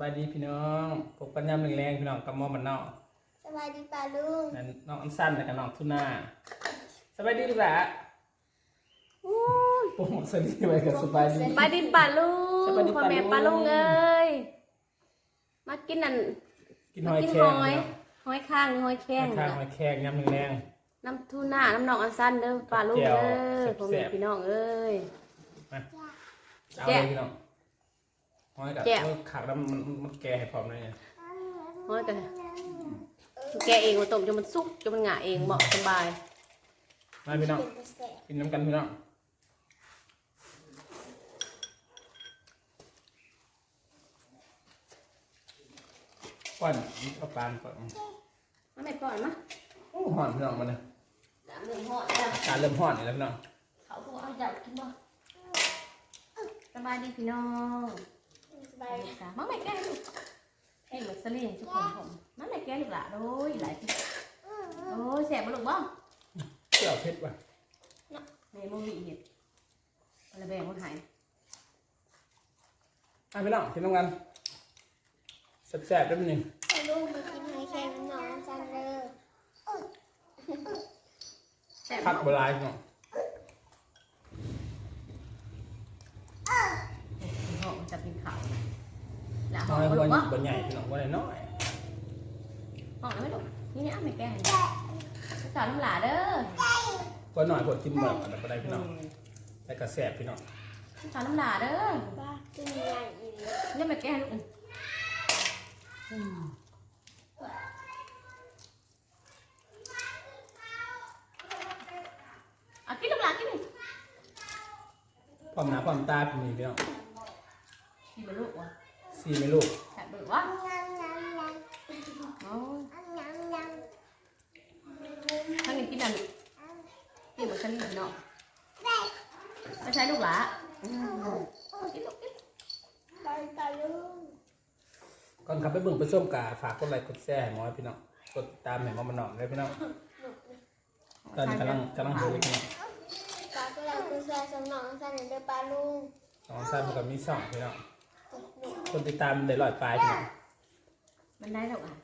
บายดีพี่น้องพบกันยามแรงๆพี่น้องกับหมอมันนอกสวัสดีป่าลุงนั่นน้องอันสั้นแล้วกับน้องทุน่าสบายดีลูกหลานโอ้โหสวัสดีไปกับสบายดี ปลาดินปลาลุสงวัสดีพ่อปลาลุงแม่ปลาลุงเอ้ยมากินนั่นกินหอยกินแครหงอยเนาะหอยข้างหอยแข้งข้างหอยแครงยามแรง น้ำทูน่าน้ำหนองอันซันเด้อปลาลุงแจ่วเด้อแซ่บๆพ่อแม่พี่น้องเอ้ย ๆมาเอาเลยพี่น้อง หอยกับแจ่วเออขากแล้วมันมันมันแก่ให้พร้อมเลยเนี่ยหอยกันแกะเองมาต้มจนมันสุกจนมันหงาเองเหมาะสบาย มาพี่น้องเป็นกระแสกินน้ำกันพี่น้องป้อนเอาปลาก่อนมาแม่ก่อนมาโอ้หอนพี่น้องมาเนี่ยสามเรื่องหอดจ้ะอากาศเริ่มหอนอีกแล้วพี่น้องเขาบอกเอาจับกินบ่สบายดีพี่น้องสบาย จ้ะมาแม่แกะให้ลูกให้เหมือนสลิงทุกคนผมมาแม่แกะลูกหล่ะโอ้ยหลายทีโอ้ยแสบบ่ลูกบ่เที่ยวเพชรว่ะแม่บ่มีเห็ดอะไรแบ่งมันหายอะพี่น้องกินน้ำกันแซ่บๆได้ไหมนี่ป่าลุงมากินหอยแครงน้องซันเลยแซ่บผักโบราณพี่น้อง พี่น้องจะกินข้าว หล่ะห้น้องอยบ่หัลูวกบ่บนใหญ่พี่น้องบนน้อยห้องไหมลูกนี่นี่อ้าแม่แกงข้าวน้ำหลาเด้อก็หน่อยกดกินแบบอะไรก็ได้พี่น้องแต่กระแสบพี่น้องข้าวน้ำหลาเด้อบ้าขึ้นใหญ่อีกนี่แม่แกงลูกอืมอะกินน้ำหลากินนี่พร้อมหน้าพร้อมตาพี่นี่พี่น้องกินไปลูกวะ ซีไม่ลูกแซ่บเบิดวะน้ำน้ำน้โอ้ยำน้ำน้ำถ้ากินกินนั่นกินหมดชนิดเนาะไม่ใช่ลูกหลาอืมกินลูกกินป่าป่าลุงก่อนขับไปเบิ่งไปส้มกาฝากกดไลค์กดแชร์ให้หมอพี่น้องกดติดตามให้หมอมันนอกเลยพี่น้องตอนนี้กำลังกำลังดูเลยพี่น้องป่าก็เราคือแซ่สมน้องซันเด้อป่าลุงน้องซ่ามันก็มีสองพี่น้อง คนติดตามได้ร้อยปลายพี่น้องมันได้แล้วอะ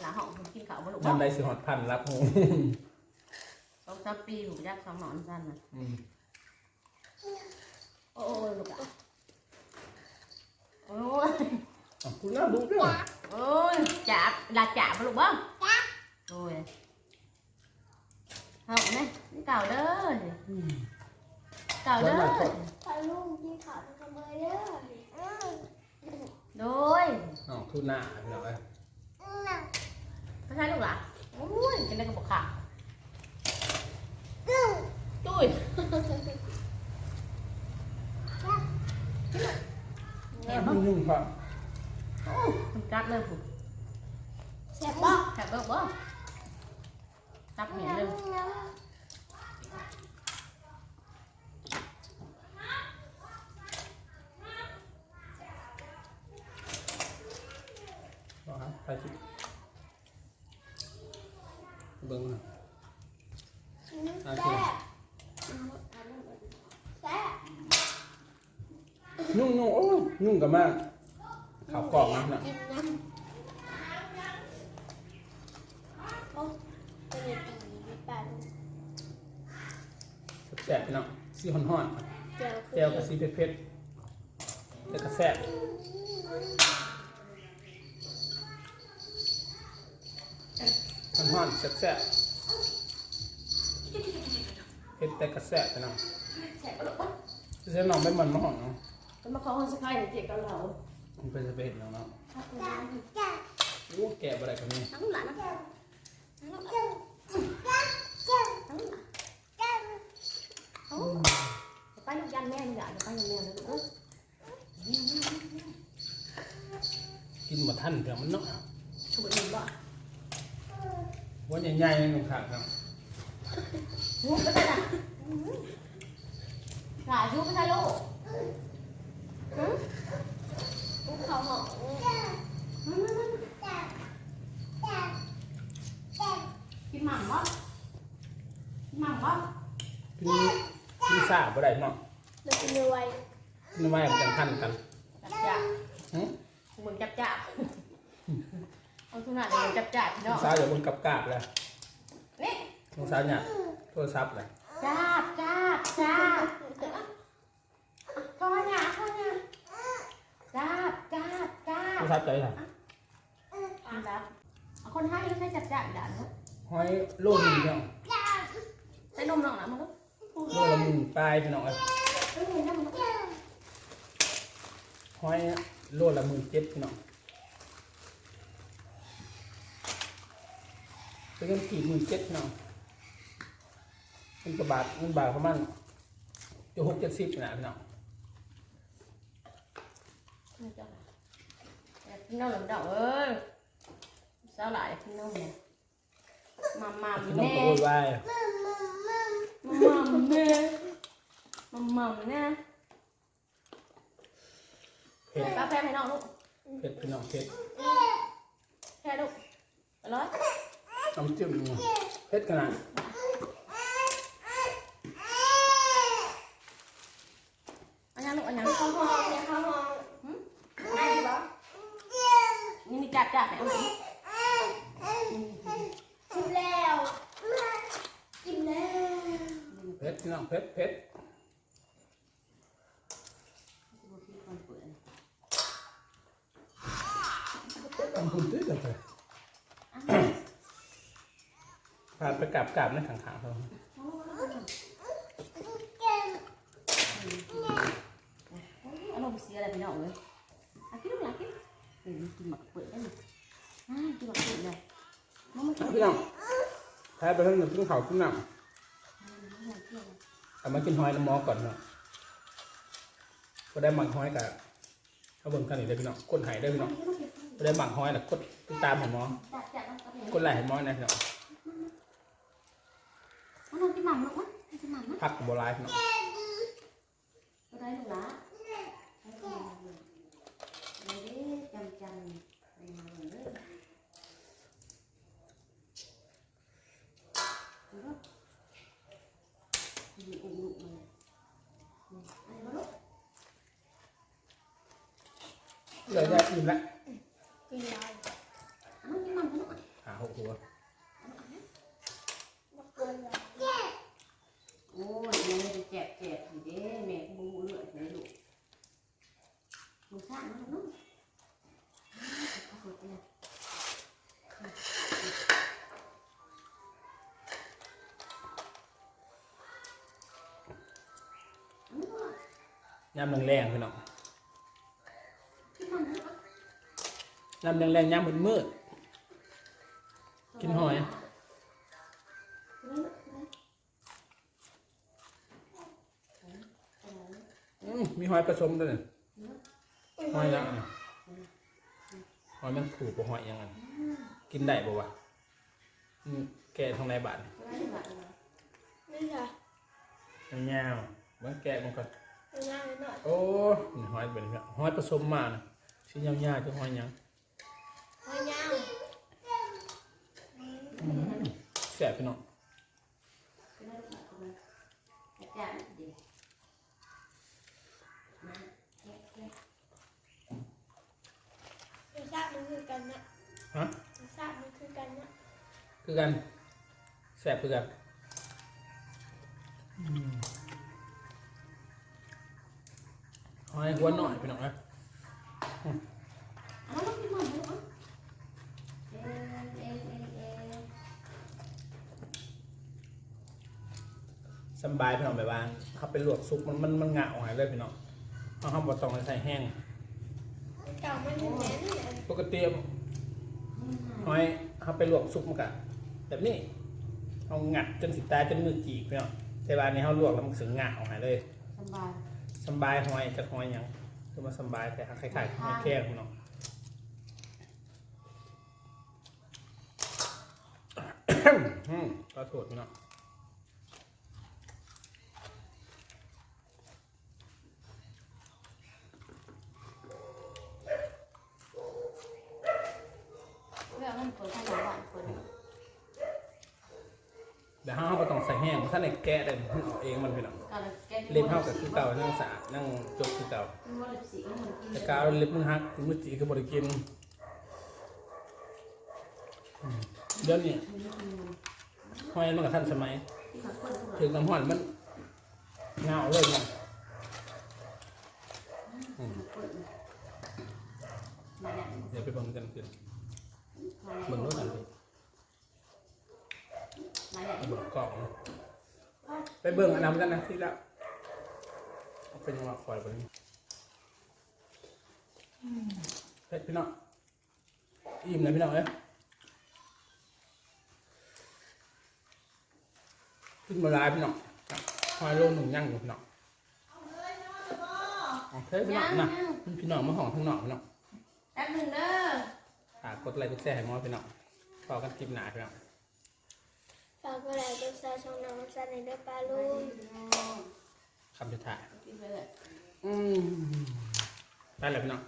หลาห้องผมกินข้าวบ่ลูกนำได้สิหอดพันรับหูสองสามปีผมยักสองหนอนสั้นน่ะอืมโอ้ยลูกอะโอ้ยอะคุณน่าดูด้วย โอ้ยจับลาจับบ่ลูกบ้างโอ้ยเอาไหมนี่เก่าเด้ออืมเก่าเด้อป่าลุงกินข้าวทำไมเด้อ โดยน้องทุน่าพี่น้องเอ้ยไม่ใช่ลูกหล่ะโอ้ยกินได้กับบอกขาตุ้ยแง่บ้างยุ่งๆครับโอ้มันกัดเลยผมแซ่บป่ะแถบเบิกบ่ตับเหม็นเลย บอกครับไป สิเบิ่งนะแซ่บแซ่บยุ่งยุ่งโอ้ยยุ่งกับมากข่าวกรอกนะพี่น้องกินน้ำโอ้เป็นตีมีป่าลุงแซ่บๆพี่น้องซีฮ้อนเจียวๆแก้วกับซีเผ็ดๆแล้วก็แซ่บ อนๆแซ่บๆเผ็ดแต่ก็แซ่บพี่น้องแฉะก็ลูกเส้นน้องเป็นมันมาห้องเนาะจะมาขอห้องสกายเด็กกับเรามันเป็นสเปนแล้วเนาะโอ้แกะอะไรกันนี่ทั้งหลานนะทั้งหลานโอ้ไปลูกยันแม่นี่แหละไปยันแม่เลยลูกกินหมดท่านเดี๋ยวมันเนาะช่วยหนึ่งบ่ วันใหญ่ๆหนึ่งขาดเนาะงูก็ได้นะหลายยูก็ได้ลูกภูเขาหอมกินหม่ำวะกินหม่ำวะพี่พี่สาบ่ได้เนาะเดือดรวยนี่ว่ามันจังทันกันจับจับหึมึงจับจับ เอาทุนหน้าเดี๋ยวจับจับพี่น้น้อองงสาวอย่าบนกับกาบเลยนี่น้องสาวเนี่ยโทรศัพท์เลยจับจับจับพ่อเนี่ยพ่อเนี่ยจับจับจัโทบรศัพท์ใจค่ะจับเอาคนให้ไม่ใช่จับจับด่านลูกห้อยโล่หนึ่งเนาะใส่นมน้องนะมึงลูกโล่ละหมื่นปลายพี่น้องเอ้ยเฮ้ยน้ำมึงลูกห้อยโลละหมื่นเจ็ดพี่น้อง เป็นเงินกี่หมื่นเจ็ดพี่น้องเงินกระบาทเงินบาทประมาณจะหกเจ็ดสิบนะพี่น้องนี่จ้ะแต่พี่น้องหลังดอกเอ้ยสาวหลายพี่น้องเนี่ยมามาพี่น้องแม่ก็โวยวายมามาแม่มามาแม่เผ็ดกาแฟให้น้องลูกเผ็ดพี่น้องเผ็ดแค่ลูกอร่อย น้ำจิ้มเผ็ดขนาดอันยังลูกอันยังข้าวหอมเนี่ยข้าวหอมได้ปะนี่มีจับจับไหมเอาไหมกินแล้วกินแล้วเผ็ดพี่น้องเผ็ดเผ็ดต้องคุณตื้อกันเลย ผ่านไปกราบกราบนั่นขังขาเขาอารมณ์เสียอะไรพี่น้องเลยอากินลูกหลานกินเออกินหมักเปิดได้ไหมอ่ากินหมักเปิดเลยน้องมันกินพี่น้องแพ้ไปทั้งหนึ่งขึ้นเขาขึ้นหนังเอามากินหอยน้ำหมอก่อนเนาะก็ได้หมักหอยกับเขาเบิ่งกันอีกเลยพี่น้องกดหายได้พี่น้องก็ได้หมักหอยแต่กดติดตามเห็นหมอจับจับมันกับกดไหลเห็นหมอนะพี่น้อง มันนอนกินหม่ำลูกมั้ย กินหม่ำนะพักกับโบราณพี่น้องก็ได้ลูกหลานให้กินหม่ำเลยเดี๋ยวนี้จำจำไปมาเลยเด้อดูลูกดูอุ้มลูกมันนี่อันนี้มาลูกเลยได้อิ่มละ กินแล้ว อันนั้นกินหม่ำลูก หาหกหัว มาเกินแล้ว โอ้ย แม่จะแจกแจกอยู่เด้แม่ก็บูเลือดเลยลูกลูกสร้างนะลูกเอาสุดเลยยำแรงๆพี่น้องยำแรงๆยำมืดๆกินหอย หอยผสมด้วยนี่หอยยังอะหอยมันผูกกับหอยยังไงกินได้ปะวะอืมแกะทางในบาทนี่นี่ค่ะยาวๆมันแกะมันก็ง่ายหน่อยโอ้นี่หอยเป็นแบบหอยผสมมานะชิ้นยาวๆจะหอยยังหอยยาวแซ่บพี่น้อง รสชาติมันคือ กันนะฮะรสชาติมันคือกันนะคือกันแซ่บคือกันอืมหอยหัวหน่อยพี่น้องนะสำบายพี่น้องแบบว่าเขาไปลวกซุปมันมันมันงะออกให้เลยพี่น้องเขาห้ามบดตองให้ใส่แห้ง เก่ามันเน้นเนี่ย ปกติหอยเขาไปลวกซุปมันกะแบบนี้เอางัดจนสิตายจนมือจีกพี่น้องแต่ว่าอันนี้เขาลวกแล้วมันสึงงะออกให้เลยสบายสำบายหอยจากหอยหยังคือมาสำบายแต่คล้ายๆหอยแครงพี่น้องอืมก็โทษพี่น้องเรื่องมันเปิดให้หลานเปิด เดี๋ยวเขาก็ต้องใส่ แห้ง ท่านไหนแกะได้มันออกเองมันพี่น้องกาลแกเล็บเฮากับคือเก่านั่งสะอาดนั่งจบคือเก่ามันว่าเล็บสีก็เหมือนกินแต่กาวเล็บมือฮักมือจีก็บริกินอืมเดี๋ยวนี้ห้อยมันกับท่านสมัยที่เขาคนเขาถึงน้ำห้อนมันเงาเลยเนี่ยคนมาแล้วเดี๋ยวไปเบิ่งกันขึ้นมาเบิ่งแล้วรู้กันดิมาแล้วไปเบิ่งกล่อง ไปเบิ่งอันนั้นกันนะที่แล้วเอาเป็นยังไงคอยไปนี่เฮ้ยพี่น้องอิ่มเลยพี่น้องเอ้ยขึ้นมาลายพี่น้องหอยโลหนึ่งย่างอยู่พี่น้องโอเคพี่น้องนะพี่น้องมาห้องข้างนอกพี่น้องแป๊บหนึ่งเด้อฝากกดไลค์กดแชร์ให้หมอพี่น้องพอกันคลิปหน้าพี่น้อง ฝากกดไลค์กดแชร์ช่องน้องซาในเด้อปลาลุงคำสุดท้ายกินไปเลยอืมได้แล้วพี่น้อง